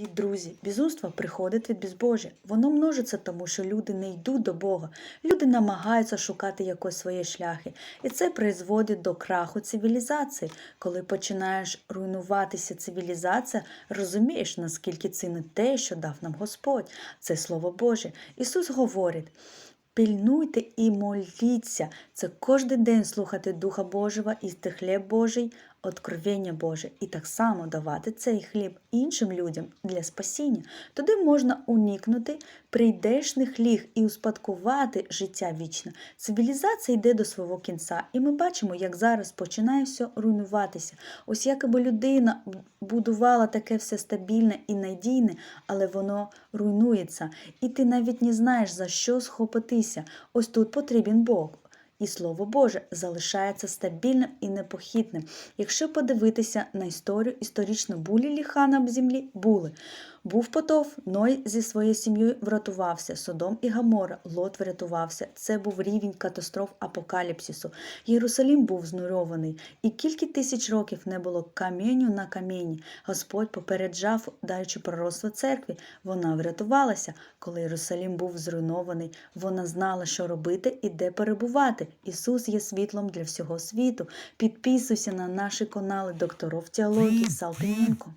Від друзі, безумство приходить від безбожжя. Воно множиться, тому що люди не йдуть до Бога. Люди намагаються шукати якось свої шляхи. І це призводить до краху цивілізації. Коли починаєш руйнуватися цивілізація, розумієш, наскільки цінить те, що дав нам Господь. Це Слово Боже. Ісус говорить. Пильнуйте і моліться. Це кожен день слухати Духа Божого, їсти хліб Божий, откровення Боже, і так само давати цей хліб іншим людям для спасіння. Туди можна уникнути прийдешних ліг і успадкувати життя вічне. Цивілізація йде до свого кінця, і ми бачимо, як зараз починає все руйнуватися. Ось якоби людина будувала таке все стабільне і надійне, але воно руйнується. І ти навіть не знаєш, за що схопитися. Ось тут потрібен Бог. І Слово Боже залишається стабільним і непохитним. Якщо подивитися на історію, історично булі ліхана на землі? Були. Був потов, Ной зі своєю сім'єю врятувався, Содом і Гамора, Лот врятувався. Це був рівень катастроф апокаліпсису. Єрусалім був знурований, і кілька тисяч років не було каменю на камені. Господь попереджав, даючи пророцтво церкві. Вона врятувалася, коли Єрусалім був зруйнований. Вона знала, що робити і де перебувати. Ісус є світлом для всього світу. Підписуйся на наші канали докторів теології Салтиненко.